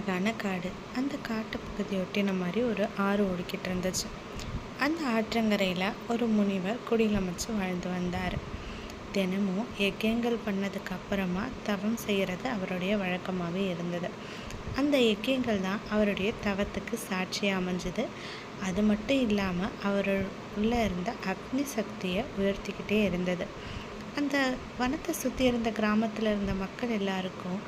அழகான காடு அந்த காட்டு பகுதியை ஒட்டின மாதிரி ஒரு ஆறு ஓடிக்கிட்டு இருந்துச்சு. அந்த ஆற்றங்கரையில் ஒரு முனிவர் குடிலமைச்சு வாழ்ந்து வந்தார். தினமும் யக்கியங்கள் பண்ணதுக்கு அப்புறமா தவம் செய்கிறது அவருடைய வழக்கமாகவே இருந்தது. அந்த யக்கியங்கள் தான் அவருடைய தவத்துக்கு சாட்சியாக அமைஞ்சுது. அது மட்டும் இல்லாமல் அவர் உள்ளே இருந்த அக்னி சக்தியை உயர்த்திக்கிட்டே இருந்தது. அந்த வனத்தை சுற்றி இருந்த கிராமத்தில் இருந்த மக்கள் எல்லாருக்கும்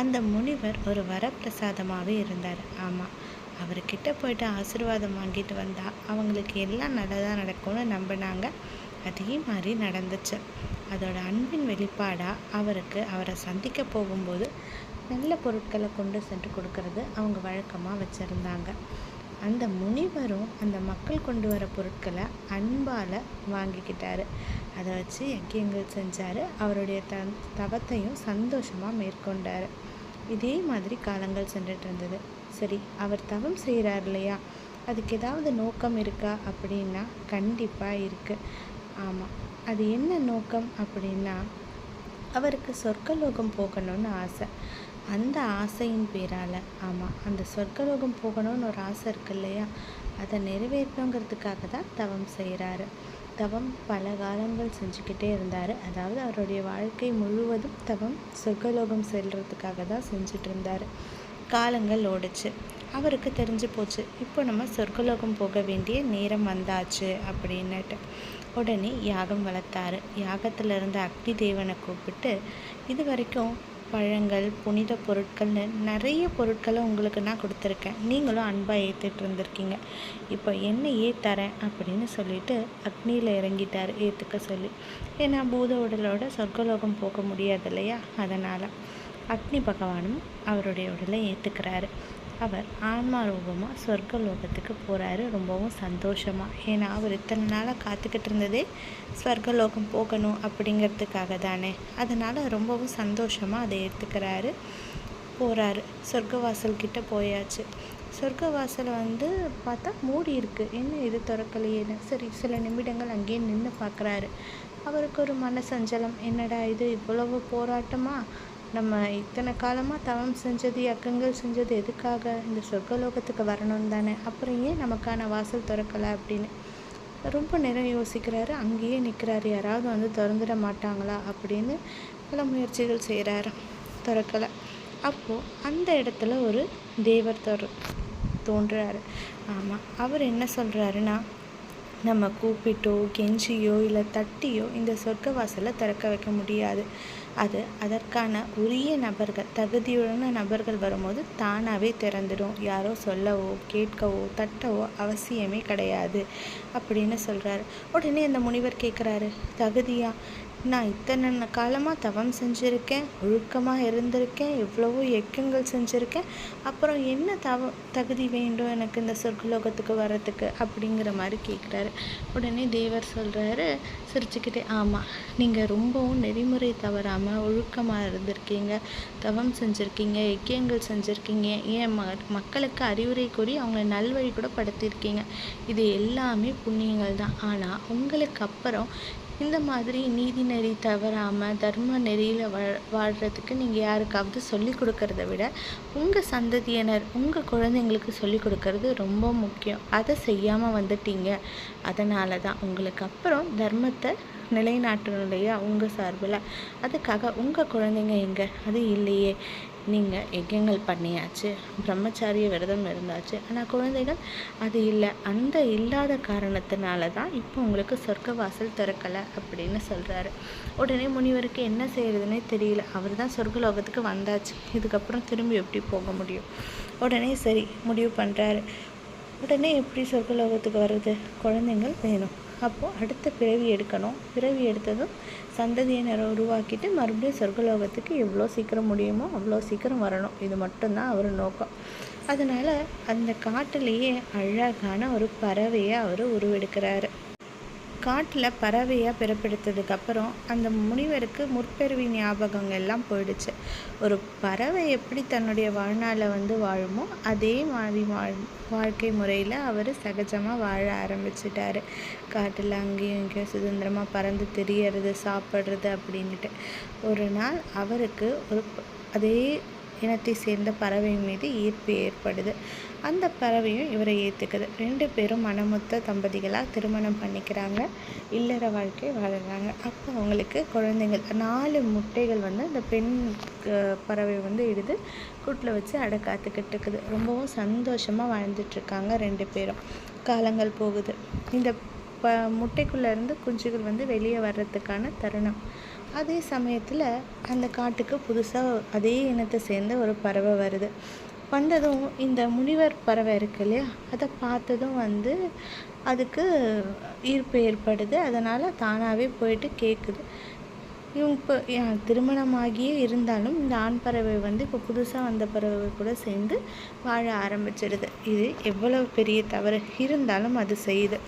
அந்த முனிவர் ஒரு வரப்பிரசாதமாகவே இருந்தார். ஆமாம் அவர்கிட்ட போயிட்டு ஆசீர்வாதம் வாங்கிட்டு வந்தால் அவங்களுக்கு எல்லாம் நல்லதாக நடக்கும்னு நம்பினாங்க. அதே மாதிரி நடந்துச்சு. அதோட அன்பின் வெளிப்பாடாக அவருக்கு அவரை சந்திக்க போகும்போது நல்ல பொருட்களை கொண்டு சென்று கொடுக்கறது அவங்க வழக்கமாக வச்சுருந்தாங்க. அந்த முனிவரும் அந்த மக்கள் கொண்டு வர பொருட்களை அன்பால் வாங்கிக்கிட்டாரு. அதை வச்சு யக்கியங்கள் செஞ்சார். அவருடைய த தவத்தையும் சந்தோஷமாக மேற்கொண்டார். இதே மாதிரி காலங்கள் சென்றுட்டு இருந்தது. சரி அவர் தவம் செய்கிறார் இல்லையா? அதுக்கு ஏதாவது நோக்கம் இருக்கா அப்படின்னா கண்டிப்பாக இருக்குது ஆமாம் அது என்ன நோக்கம் அப்படின்னா அவருக்கு சொர்க்கலோகம் போகணும்னு ஆசை. அந்த ஆசையின் பேரால். ஆமாம் அந்த சொர்க்கலோகம் போகணும்னு ஒரு ஆசை இருக்கு இல்லையா? அதை நிறைவேற்றணுங்கிறதுக்காக தான் தவம் செய்கிறாரு தவம் பல காலங்கள் செஞ்சுக்கிட்டே இருந்தார். அதாவது அவருடைய வாழ்க்கை முழுவதும் தவம் சொர்க்கலோகம் செல்கிறதுக்காக தான் செஞ்சுட்டு இருந்தார். காலங்கள் ஓடுச்சு. அவருக்கு தெரிஞ்சு போச்சு இப்போ நம்ம சொர்க்கலோகம் போக வேண்டிய நேரம் வந்தாச்சு அப்படின்னுட்டு. உடனே யாகம் வளர்த்தாரு. யாகத்தில் இருந்த அக்னி தேவனை கூப்பிட்டு இது வரைக்கும் பழங்கள் புனித பொருட்கள்னு நிறைய பொருட்களை உங்களுக்கு நான் கொடுத்துருக்கேன். நீங்களும் அன்பாக ஏற்றுட்டு இருந்திருக்கீங்க. இப்போ என்னையே தரேன் அப்படின்னு சொல்லிட்டு அக்னியில் இறங்கிட்டார் ஏற்றுக்க சொல்லி. ஏன்னா பூத உடலோட சொர்க்கலோகம் போக முடியாது இல்லையா? அதனால் அக்னி பகவானும் அவருடைய உடலை ஏற்றுக்கிறாரு அவர் ஆன்மா ரூபமாக சொர்க்க லோகத்துக்கு போகிறாரு ரொம்பவும் சந்தோஷமாக ஏன்னா அவர் இத்தனை நாளாக காத்துக்கிட்டு இருந்ததே ஸ்வர்கலோகம் போகணும் அப்படிங்கிறதுக்காக தானே. அதனால் ரொம்பவும் சந்தோஷமாக அதை எடுத்துக்கிறாரு போகிறாரு சொர்க்கவாசல் கிட்ட போயாச்சு. சொர்க்கவாசலை வந்து பார்த்தா மூடி இருக்குது என்ன இது திறக்கலையேன்னு. சரி சில நிமிடங்கள் அங்கேயே நின்று பார்க்குறாரு அவருக்கு ஒரு மனசஞ்சலம். என்னடா இது இவ்வளவு போராட்டமாக நம்ம இத்தனை காலமாக தவம் செஞ்சது யக்கங்கள் செஞ்சது எதுக்காக இந்த சொர்க்கலோகத்துக்கு வரணும் தானே? அப்புறம் ஏன் நமக்கான வாசல் திறக்கலை அப்படின்னு? ரொம்ப நேரம் யோசிக்கிறாரு. அங்கேயே நிற்கிறாரு யாராவது வந்து திறந்துட மாட்டாங்களா அப்படின்னு பல முயற்சிகள் செய்கிறாரு திறக்கலை. அப்போது அந்த இடத்துல ஒரு தேவர் தோற தோன்றுறாரு ஆமாம் அவர் என்ன சொல்கிறாருன்னா நம்ம கூப்பிட்டோ கெஞ்சியோ இல்லை தட்டியோ இந்த சொர்க்க வாசலை திறக்க வைக்க முடியாது. அது அதற்கான உரிய நபர்கள் தகுதியுள்ள நபர்கள் வரும்போது தானாகவே திறந்துடும். யாரோ சொல்லவோ கேட்கவோ தட்டவோ அவசியமே கிடையாது. அப்படின்னு சொல்கிறாரு உடனே அந்த முனிவர் கேட்குறாரு தகுதியா? நான் இத்தனை காலமாக தவம் செஞ்சுருக்கேன் ஒழுக்கமாக இருந்திருக்கேன் எவ்வளவோ எக்கங்கள் செஞ்சுருக்கேன் அப்புறம் என்ன தவ தகுதி வேண்டும் எனக்கு இந்த சொர்க்கலோகத்துக்கு வர்றதுக்கு அப்படிங்கிற மாதிரி கேட்குறாரு உடனே தேவர் சொல்கிறாரு சிரிச்சுக்கிட்டே ஆமாம் நீங்கள் ரொம்பவும் நெறிமுறை தவறாமல் ஒழுக்கமாக இருந்திருக்கீங்க தவம் செஞ்சுருக்கீங்க எக்கியங்கள் செஞ்சுருக்கீங்க ஏன் ம மக்களுக்கு அறிவுரை கூறி அவங்கள நல்வழி கூட படுத்தியிருக்கீங்க இது எல்லாமே புண்ணியங்கள் தான். ஆனால் உங்களுக்கு அப்புறம் இந்த மாதிரி நீதி நெறி தவறாமல் தர்ம நெறியில் வா வாழ்கிறதுக்கு நீங்கள் யாருக்காவது சொல்லி கொடுக்கறத விட உங்கள் சந்ததியினர் உங்கள் குழந்தைங்களுக்கு சொல்லி கொடுக்கறது ரொம்ப முக்கியம். அதை செய்யாமல் வந்துட்டீங்க. அதனால தான் உங்களுக்கு அப்புறம் தர்மத்தை நிலைநாட்டணும் இல்லையா உங்கள் சார்பில்? அதுக்காக உங்கள் குழந்தைங்க எங்கே? அது இல்லையே. நீங்கள் யஜ்யங்கள் பண்ணியாச்சு பிரம்மச்சாரிய விரதம் இருந்தாச்சு. ஆனால் குழந்தைகள் அது இல்லை. அந்த இல்லாத காரணத்தினால தான் இப்போ உங்களுக்கு சொர்க்க வாசல் திறக்கலை அப்படின்னு சொல்கிறாரு உடனே முனிவருக்கு என்ன செய்கிறதுனே தெரியல. அவர் தான் சொர்க்கலோகத்துக்கு வந்தாச்சு. இதுக்கப்புறம் திரும்பி எப்படி போக முடியும்? உடனே சரி முடிவு பண்ணுறாரு உடனே எப்படி சொர்க்கலோகத்துக்கு வர்றது? குழந்தைங்கள் வேணும். அப்போது அடுத்த பிறவி எடுக்கணும். பிறவி எடுத்ததும் சந்ததியினரை உருவாக்கிட்டு மறுபடியும் சொர்க்கலோகத்துக்கு எவ்வளோ சீக்கிரம் முடியுமோ அவ்வளோ சீக்கிரம் வரணும். இது மட்டும்தான் அவர் நோக்கம். அதனால் அந்த காட்டிலேயே அழகான ஒரு பறவையை அவர் உருவெடுக்கிறாரு. காட்டில் பறவையாக பிறப்பெடுத்ததுக்கப்புறம் அந்த முனிவருக்கு முற்பிறவி ஞாபகங்கள் எல்லாம் போயிடுச்சு. ஒரு பறவை எப்படி தன்னுடைய வாழ்நாளை வந்து வாழுமோ அதே மாதிரி வாழ் வாழ்க்கை முறையில் அவர் சகஜமாக வாழ ஆரம்பிச்சிட்டாரு. காட்டில் அங்கேயும் இங்கேயும் சுதந்திரமாக பறந்து திரியறது சாப்பிட்றது அப்படின்ட்டு ஒரு நாள் அவருக்கு ஒரு அதே இனத்தை சேர்ந்த பறவை மீது ஈர்ப்பு ஏற்படுது. அந்த பறவையும் இவரை ஏற்றுக்குது ரெண்டு பேரும் மனமுத்த தம்பதிகளாக திருமணம் பண்ணிக்கிறாங்க. இல்லற வாழ்க்கை வாழுறாங்க. அப்போ அவங்களுக்கு குழந்தைங்கள் நாலு முட்டைகள் வந்து அந்த பெண் பறவை வந்து இடுது. கூட்டில் வச்சு அடை காத்துக்கிட்டு இருக்குது. ரொம்பவும் சந்தோஷமாக வாழ்ந்துட்டுருக்காங்க ரெண்டு பேரும். காலங்கள் போகுது. இந்த ப முட்டைக்குள்ளேருந்து குஞ்சுகள் வந்து வெளியே வர்றதுக்கான தருணம். அதே சமயத்தில் அந்த காட்டுக்கு புதுசாக அதே இனத்தை சேர்ந்த ஒரு பறவை வருது. வந்ததும் இந்த முனிவர் பறவை இருக்கு இல்லையா? அதை பார்த்ததும் வந்து அதுக்கு ஈர்ப்பு ஏற்படுது. அதனால் தானாகவே போயிட்டு கேட்குது இவங்க இப்போ திருமணமாகியே இருந்தாலும் இந்த ஆண் பறவை வந்து இப்போ புதுசாக வந்த பறவை கூட சேர்ந்து வாழ ஆரம்பிச்சிடுது இது எவ்வளவு பெரிய தவறு இருந்தாலும் அது செய்யுது.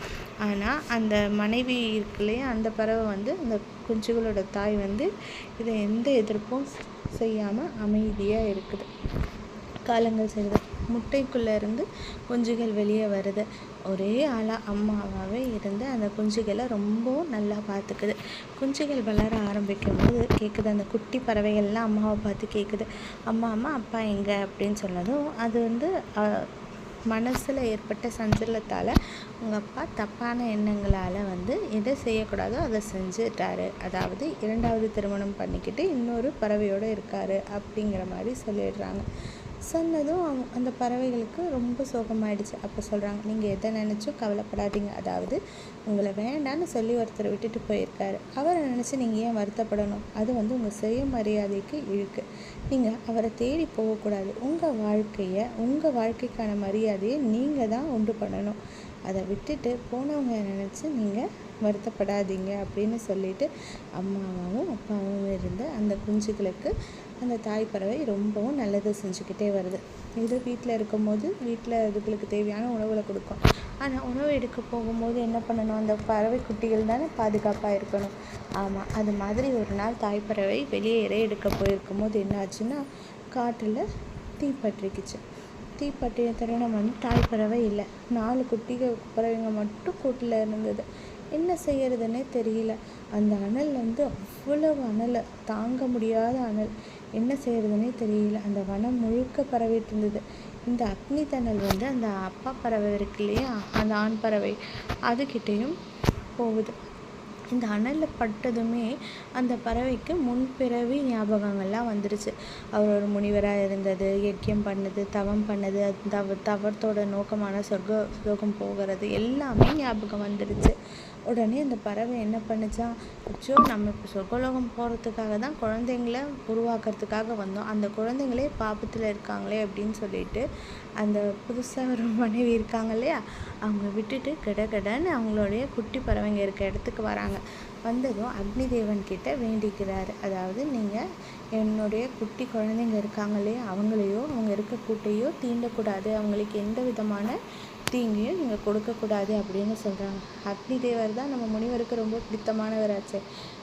ஆனால் அந்த மனைவி இருக்குல்லையே அந்த பறவை வந்து அந்த குஞ்சுகளோட தாய் வந்து இதை எந்த எதிர்ப்பும் செய்யாமல் அமைதியாக இருக்குது. காலங்கள் செல்லுது முட்டைக்குள்ளே இருந்து குஞ்சுகள் வெளியே வருது. ஒரே ஆளாக அம்மாவாகவே இருந்து அந்த குஞ்சுகளை ரொம்பவும் நல்லா பார்த்துக்குது. குஞ்சுகள் வளர ஆரம்பிக்கும் போது கேட்குது அந்த குட்டி பறவைகள்லாம் அம்மாவை பார்த்து கேட்குது அம்மா அம்மா அப்பா எங்கே? அப்படின்னு சொன்னதும் அது வந்து மனசில் ஏற்பட்ட சஞ்சலத்தால் உங்கள் அப்பா தப்பான எண்ணங்களால் வந்து எதை செய்யக்கூடாதோ அதை செஞ்சுட்டாரு. அதாவது இரண்டாவது திருமணம் பண்ணிக்கிட்டு இன்னொரு பறவையோடு இருக்கார் அப்படிங்கிற மாதிரி சொல்லிடுறாங்க. சொன்னதும் அந்த பறவைகளுக்கு ரொம்ப சோகமாயிடுச்சு. அப்போ சொல்கிறாங்க நீங்கள் எதை நினச்சும் கவலைப்படாதீங்க. அதாவது உங்களை வேண்டான்னு சொல்லி ஒருத்தர் விட்டுட்டு போயிருக்காரு. அவரை நினச்சி நீங்கள் ஏன் வருத்தப்படணும்? அது வந்து உங்கள் சுய மரியாதைக்கு இழுக்கு. நீங்கள் அவரை தேடி போகக்கூடாது. உங்கள் வாழ்க்கையை உங்கள் வாழ்க்கைக்கான மரியாதையை நீங்கள் தான் உண்டு பண்ணணும். அதை விட்டுட்டு போனவங்க நினச்சி நீங்கள் வருத்தப்படாதீங்க அப்படின்னு சொல்லிட்டு அம்மாவும் அப்பாவும் இருந்து அந்த குஞ்சுகளுக்கு அந்த தாய் பறவை ரொம்பவும் நல்லது செஞ்சுக்கிட்டே வருது. இது வீட்டில் இருக்கும்போது வீட்டில் இதுகளுக்கு தேவையான உணவுகளை கொடுக்கும். ஆனால் உணவு எடுக்க போகும்போது என்ன பண்ணணும்? அந்த பறவை குட்டிகள் தானே பாதுகாப்பாக இருக்கணும். ஆமாம் அது மாதிரி ஒரு நாள் தாய் பறவை வெளியே இறை எடுக்க போயிருக்கும் போது என்ன ஆச்சுன்னா காட்டில் தீப்பற்றிக்குச்சு தீப்பற்றிய தருணம் வந்து தாய் பறவை இல்லை. நாலு குட்டிகள் பறவைங்க மட்டும் கூட்டில் இருந்தது. என்ன செய்யறதுன்னே தெரியல. அந்த அனல் வந்து அவ்வளவு அனலை. தாங்க முடியாத அனல். என்ன செய்யறதுன்னே தெரியல. அந்த வனம் முழுக்க பரவிட்டு இருந்தது. இந்த அக்னி தணல் வந்து அந்த அப்பா பறவை இருக்கு இல்லையா? அந்த ஆண் பறவை. அதுக்கிட்டேயும் போகுது. இந்த அனலில் பட்டதுமே அந்த பறவைக்கு முன்பிறவி ஞாபகங்கள்லாம் வந்துருச்சு. அவர் ஒரு முனிவராக இருந்தது யக்கியம் பண்ணது தவம் பண்ணது தவ தவத்தோட நோக்கமான சொர்க்க சுலோகம் போகிறது எல்லாமே ஞாபகம் வந்துடுச்சு உடனே அந்த பறவை என்ன பண்ணுச்சான் அச்சோ நம்ம இப்போ சொர்க்கலோகம் போகிறதுக்காக தான் குழந்தைங்கள உருவாக்குறதுக்காக வந்தோம். அந்த குழந்தைங்களே பாபத்தில் இருக்காங்களே அப்படின்னு சொல்லிட்டு அந்த புதுசாக ஒரு மனைவி இருக்காங்க இல்லையா அவங்க விட்டுட்டு கிட கிடன்னு அவங்களுடைய குட்டி பறவைங்க இருக்க இடத்துக்கு வராங்க. வந்ததும் அக்னி தேவன் கிட்ட வேண்டிக்கிறாரு. அதாவது நீங்கள் என்னுடைய குட்டி குழந்தைங்க இருக்காங்க இல்லையா அவங்களையோ அவங்க இருக்க கூட்டையோ தீண்டக்கூடாது. அவங்களுக்கு எந்த விதமான தீங்கையும் நீங்கள் கொடுக்கக்கூடாது அப்படின்னு சொல்கிறாங்க அக்னி தேவர் தான் நம்ம முனிவருக்கு ரொம்ப பிடித்தமானவராச்சு.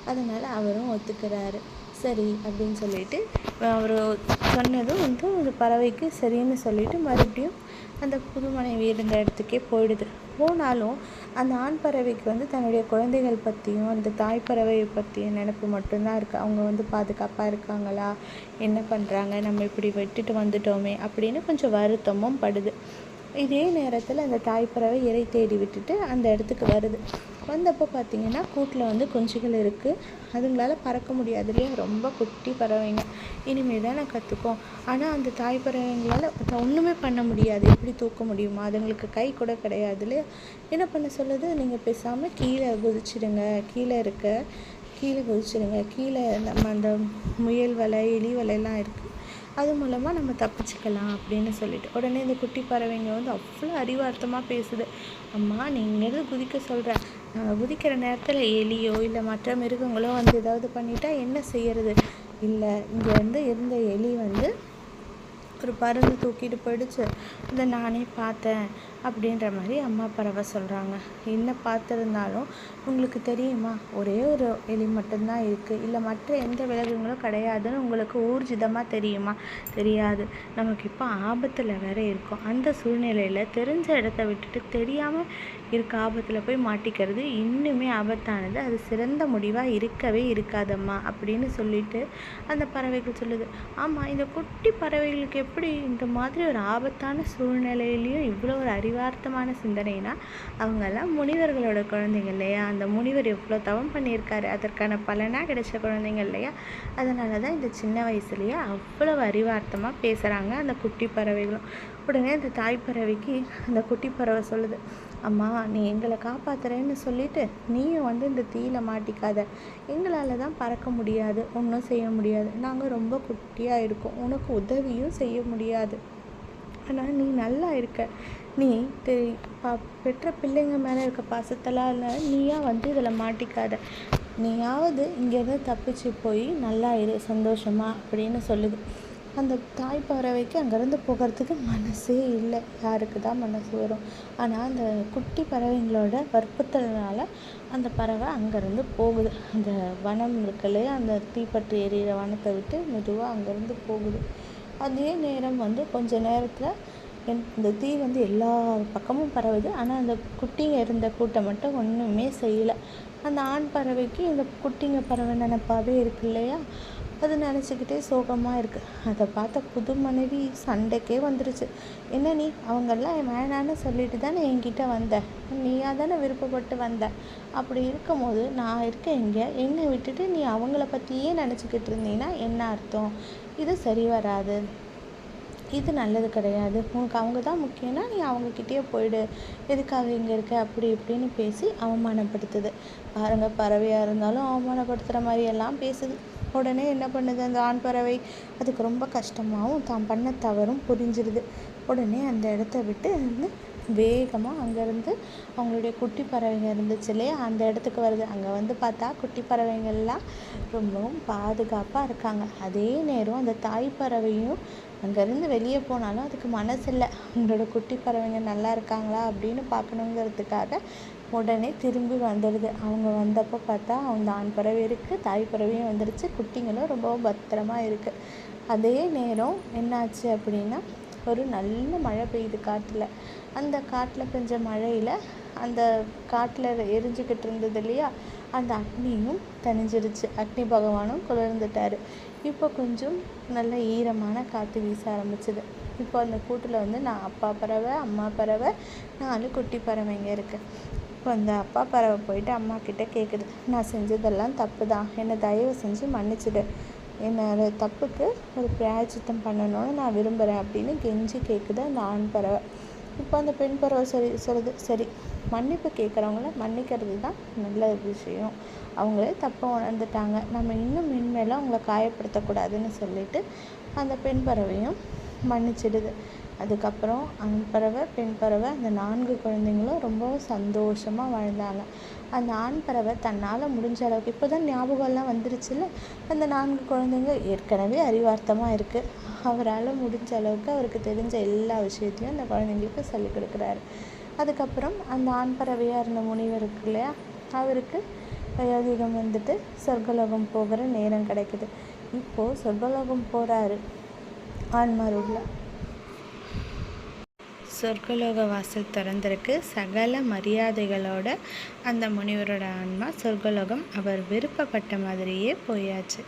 அதனால் அவரும் ஒத்துக்கிறாரு. சரி அப்படின்னு சொல்லிட்டு அவர் சொன்னதும் வந்து அந்த பறவைக்கு சரின்னு சொல்லிட்டு மறுபடியும் அந்த புது மனைவி இருந்த இடத்துக்கே போயிடுது. போனாலும் அந்த ஆண் பறவைக்கு வந்து தன்னுடைய குழந்தைகள் பற்றியும் அந்த தாய் பறவையை பற்றியும் நினப்பு மட்டும்தான் இருக்குது அவங்க வந்து பாதுகாப்பாக இருக்காங்களா? என்ன பண்ணுறாங்க நம்ம இப்படி விட்டுட்டு வந்துட்டோமே அப்படின்னு கொஞ்சம் வருத்தமும் படுது. இதே நேரத்தில் அந்த தாய்ப்பறவை இறை தேடி விட்டுட்டு அந்த இடத்துக்கு வருது. வந்தப்போ பார்த்தீங்கன்னா கூட்டில் வந்து குஞ்சுகள் இருக்குது அதுங்களால் பறக்க முடியாது இல்லையா? ரொம்ப குட்டி பறவைங்க. இனிமேல் தான் நான் கற்றுக்கும் ஆனால் அந்த தாய் பறவைங்களால் ஒன்றுமே பண்ண முடியாது. எப்படி தூக்க முடியுமா. அதுங்களுக்கு கை கூட கிடையாது இல்லையா? என்ன பண்ண சொல்லுது நீங்கள் பேசாமல் கீழே குதிச்சிடுங்க. கீழே இருக்க கீழே குதிச்சிடுங்க. கீழே நம்ம அந்த முயல் வலை எலி வலையெல்லாம் இருக்குது அது மூலமாக நம்ம தப்பிச்சுக்கலாம் அப்படின்னு சொல்லிட்டு. உடனே இந்த குட்டி பறவைங்க வந்து அவ்வளோ அறிவார்த்தமாக பேசுது. அம்மா நீ இங்கேருந்து குதிக்க சொல்கிற குதிக்கிற நேரத்தில் எலியோ இல்லை மற்ற மிருகங்களோ வந்து ஏதாவது பண்ணிட்டா என்ன செய்யறது? இல்லை இங்கே வந்து இருந்த எலி வந்து ஒரு பருந்து தூக்கிட்டு போயிடுச்சு. இதை நானே பார்த்தேன் அப்படின்ற மாதிரி அம்மா பறவை சொல்கிறாங்க என்ன பார்த்துருந்தாலும் உங்களுக்கு தெரியுமா? ஒரே ஒரு எலி மட்டும்தான் இருக்குது இல்லை மற்ற எந்த விலங்குகளும் கிடையாதுன்னு உங்களுக்கு ஊர்ஜிதமாக தெரியுமா? தெரியாது. நமக்கு இப்போ ஆபத்தில் வேற இருக்கோம். அந்த சூழ்நிலையில் தெரிஞ்ச இடத்த விட்டுட்டு தெரியாமல் இருக்க ஆபத்தில் போய் மாட்டிக்கிறது. இன்னுமே ஆபத்தானது. அது சிறந்த முடிவாக இருக்கவே இருக்காதம்மா அப்படின்னு சொல்லிட்டு அந்த பறவைகள் சொல்லுது. ஆமாம் இந்த குட்டி பறவைகளுக்கு எப்படி இந்த மாதிரி ஒரு ஆபத்தான சூழ்நிலையிலையும் இவ்வளோ ஒரு அறிவார்த்தமான சிந்தனைனா அவங்கெல்லாம் முனிவர்களோட குழந்தைங்க இல்லையா? அந்த முனிவர் எவ்வளோ தவம் பண்ணியிருக்காரு. அதற்கான பலனாக கிடைச்ச குழந்தைங்க இல்லையா? அதனால தான் இந்த சின்ன வயசுலேயே அவ்வளோ அறிவார்த்தமாக பேசுகிறாங்க அந்த குட்டி பறவைகளும். உடனே அந்த தாய் பறவைக்கு அந்த குட்டி பறவை சொல்லுது. அம்மா நீ எங்களை காப்பாத்துறேன்னு சொல்லிட்டு நீயும் வந்து இந்த தீயில மாட்டிக்காத. எங்களால் தான் பறக்க முடியாது ஒன்றும் செய்ய முடியாது. நாங்கள் ரொம்ப குட்டியாக இருக்கோம் உனக்கு உதவியும் செய்ய முடியாது. ஆனால் நீ நல்லா இருக்க. நீ தெரி பெற்ற பிள்ளைங்க மேலே இருக்க பாசத்தலால் நீயா வந்து இதில் மாட்டிக்காத. நீயாவது இங்கேருந்து தப்பிச்சு போய் நல்லா இரு சந்தோஷமா அப்படின்னு சொல்லுது. அந்த தாய் பறவைக்கு அங்கேருந்து போகிறதுக்கு மனசே இல்லை. யாருக்கு தான் மனசு வரும். ஆனால் அந்த குட்டி பறவைங்களோட வற்புறுத்தல்னால அந்த பறவை அங்கேருந்து போகுது. அந்த வனம் இருக்கு இல்லையா? அந்த தீப்பற்றி எரியிற வனத்தை விட்டு மெதுவாக அங்கேருந்து போகுது. அதே நேரம் வந்து கொஞ்ச நேரத்தில் என் இந்த தீ வந்து எல்லா பக்கமும் பரவுது. ஆனால் அந்த குட்டிங்க இருந்த கூட்டம் மட்டும் ஒன்றுமே செய்யலை. அந்த ஆண் பறவைக்கு இந்த குட்டிங்க பறவை நினப்பாவே இருக்கு இல்லையா? அது நினச்சிக்கிட்டே சோகமாக இருக்குது அதை பார்த்த புது மனைவி சண்டைக்கே வந்துருச்சு. என்ன நீ? அவங்கெல்லாம் வேணான்னு சொல்லிட்டு தானே என்கிட்ட வந்த. நீயா தானே விருப்பப்பட்டு வந்த. அப்படி இருக்கும்போது நான் இருக்கேன் இங்கே என்னை விட்டுட்டு நீ அவங்கள பற்றியே நினச்சிக்கிட்டு இருந்தீங்கன்னா என்ன அர்த்தம்? இது சரி வராது. இது நல்லது கிடையாது. உனக்கு அவங்க தான் முக்கியம்னா நீ அவங்கக்கிட்டேயே போயிடு. எதுக்காக இங்கே இருக்க? அப்படி இப்படின்னு பேசி அவமானப்படுத்துது. பாருங்கள் பறவையாக இருந்தாலும் அவமானப்படுத்துகிற மாதிரியெல்லாம் பேசுது. உடனே என்ன பண்ணுது? அந்த ஆண் பறவை அதுக்கு ரொம்ப கஷ்டமாகவும் தான் பண்ண தவறும் புரிஞ்சிருது. உடனே அந்த இடத்த விட்டு வந்து வேகமாக அங்கேருந்து அவங்களுடைய குட்டி பறவைங்க இருந்துச்சு இல்லையா அந்த இடத்துக்கு வருது. அங்கே வந்து பார்த்தா குட்டி பறவைங்கள்லாம் ரொம்பவும் பாதுகாப்பாக இருக்காங்க. அதே நேரம் அந்த தாய் பறவையும் அங்கேருந்து வெளியே போனாலும் அதுக்கு மனசு இல்லை அவங்களோட குட்டி பறவைங்க நல்லா இருக்காங்களா? அப்படின்னு பார்க்கணுங்கிறதுக்காக உடனே திரும்பி வந்துடுது. அவங்க வந்தப்போ பார்த்தா அந்த ஆண் பறவை இருக்குது தாய் பறவையும் வந்துடுச்சு. குட்டிங்களும் ரொம்பவும் பத்திரமா இருக்குது அதே நேரம் என்னாச்சு அப்படின்னா ஒரு நல்ல மழை பெய்யுது காட்டில். அந்த காட்டில் பெஞ்ச மழையில் அந்த காட்டில் எரிஞ்சுக்கிட்டு இருந்தது இல்லையா அந்த அக்னியும் தணிஞ்சிருச்சு அக்னி பகவானும் குளிர்ந்துட்டார். இப்போ கொஞ்சம் நல்ல ஈரமான காற்று வீச ஆரம்பிச்சுது. இப்போ அந்த கூட்டில் வந்து நான் அப்பா பறவை அம்மா பறவை நாலு குட்டி பறவைங்க இருக்குது இப்போ அந்த அப்பா பறவை போயிட்டு அம்மா கிட்டே கேட்குது நான் செஞ்சதெல்லாம் தப்பு தான் என்னை தயவு செஞ்சு மன்னிச்சிடு. என்னோட தப்புக்கு ஒரு பிராயச்சித்தம் பண்ணணும்னு நான் விரும்புகிறேன் அப்படின்னு கெஞ்சி கேட்குது அந்த ஆண் பறவை. இப்போ அந்த பெண் பறவை சரி சொல்லுது சரி. மன்னிப்பு கேட்குறவங்கள மன்னிக்கிறது தான் நல்ல விஷயம். அவங்களே தப்பை உணர்ந்துட்டாங்க. நம்ம இன்னும் மென்மேலும் அவங்கள காயப்படுத்தக்கூடாதுன்னு சொல்லிட்டு அந்த பெண் பறவையும் மன்னிச்சிடுது. அதுக்கப்புறம் ஆண் பறவை பெண் பறவை அந்த நான்கு குழந்தைங்களும் ரொம்பவும் சந்தோஷமாக வாழ்ந்தாங்க. அந்த ஆண் பறவை தன்னால் முடிஞ்ச அளவுக்கு இப்போ தான் ஞாபகம்லாம் வந்துருச்சுல்ல? அந்த நான்கு குழந்தைங்க ஏற்கனவே அறிவார்த்தமாக இருக்குது அவரால் முடிஞ்ச அளவுக்கு அவருக்கு தெரிஞ்ச எல்லா விஷயத்தையும் அந்த குழந்தைங்களுக்கு சொல்லிக் கொடுக்குறாரு. அதுக்கப்புறம் அந்த ஆண் பறவையாக இருந்த முனிவர் இருக்கு இல்லையா? அவருக்கு வயோதிகம் வந்துட்டு சொர்க்கலோகம் போகிற நேரம் கிடைக்குது. இப்போது சொர்க்கலோகம் போகிறாரு ஆன்மாரூரில் சொர்க்கலோக வாசல் திறந்திருக்கு. சகல மரியாதைகளோட அந்த முனிவரோட ஆன்மா சொர்க்கலோகம் அவர் விருப்பப்பட்ட மாதிரியே போயாச்சு.